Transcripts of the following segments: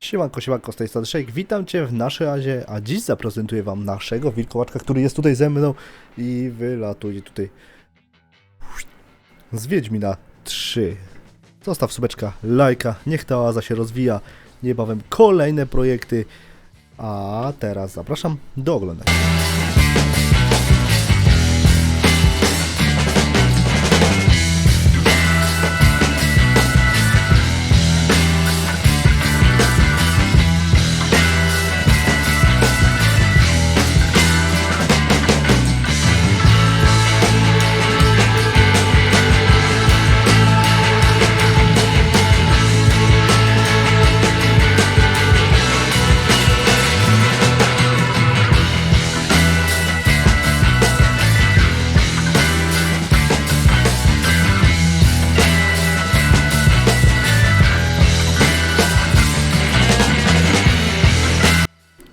Siemanko, siemanko, z tej strony Shake. Witam Cię w naszej razie, a dziś zaprezentuję Wam naszego wilkołaczka, który jest tutaj ze mną i wylatuje tutaj z Wiedźmina 3. Zostaw subeczka, lajka, niech ta oaza się rozwija. Niebawem kolejne projekty, a teraz zapraszam do oglądania.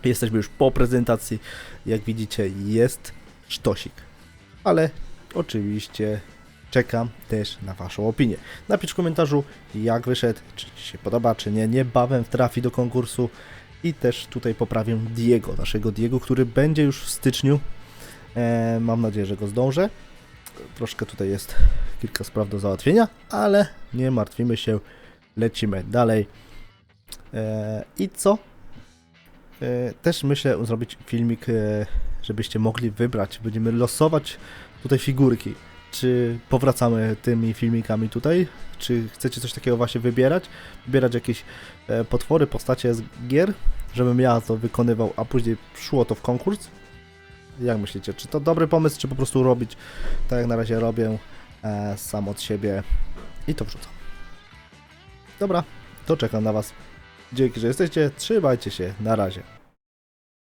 Jesteśmy już po prezentacji. Jak widzicie, jest sztosik. Ale oczywiście czekam też na Waszą opinię. Napisz w komentarzu, jak wyszedł, czy Ci się podoba, czy nie. Niebawem trafi do konkursu. I też tutaj poprawię Diego, naszego Diego, który będzie już w styczniu. E, mam nadzieję, że go zdążę. Troszkę tutaj jest kilka spraw do załatwienia, ale nie martwimy się. Lecimy dalej. E, I co? E, Też myślę zrobić filmik, e, żebyście mogli wybrać. Będziemy losować tutaj figurki. Czy powracamy tymi filmikami tutaj? Czy chcecie coś takiego właśnie wybierać? Wybierać jakieś e, potwory, postacie z gier, żebym ja to wykonywał, a później szło to w konkurs? Jak myślicie? Czy to dobry pomysł, czy po prostu robić tak jak na razie robię sam od siebie i to wrzucam? Dobra, to czekam na Was. Dzięki, że jesteście. Trzymajcie się. Na razie.